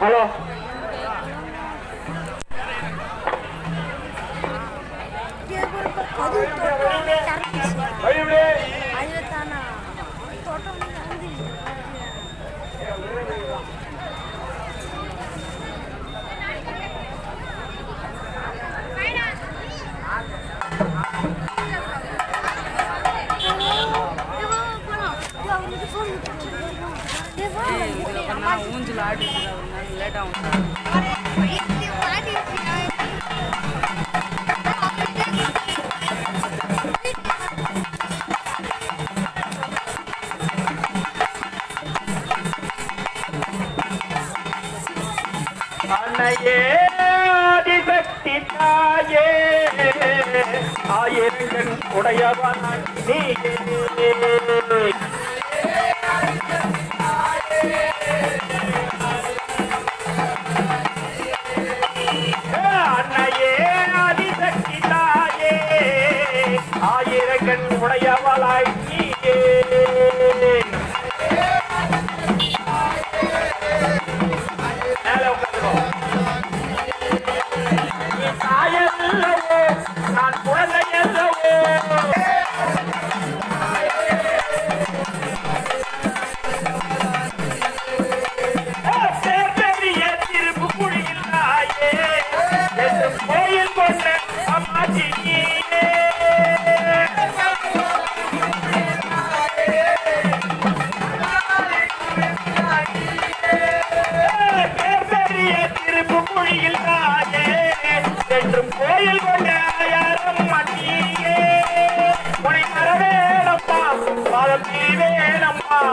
Hello ஏன்னா ஊஞ்சல் ஆடி அதனால லேட் ஆகும் ஆதிபக்தி தாயே ஆயிரங்கள் உடையவனாய் நீயே. San Juan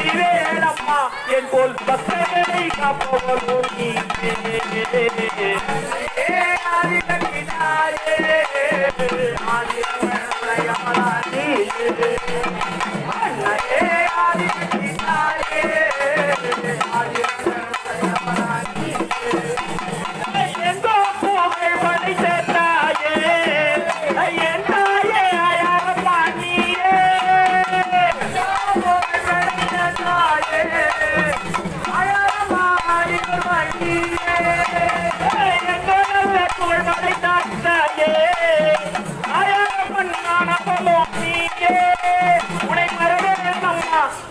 நீரேனம்மா என் போல் பக்தர்களை காப்பவரும் நீரே ஆதிரங்கினாரே ஆதிர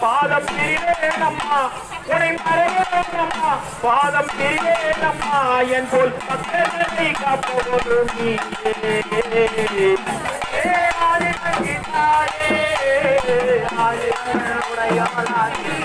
பாதம் பிரிவேனம்மா உனை மறைவேனம்மா பாதம் பிரிவேனம்மா என் போல் பக்தர்களை காப்போதும் நீயே. ஆதி நங்கினாயே ஆதி உடையாளாகி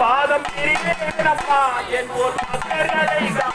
பாதம் பிரிவே நம்மா என் ஒரு மக்கள்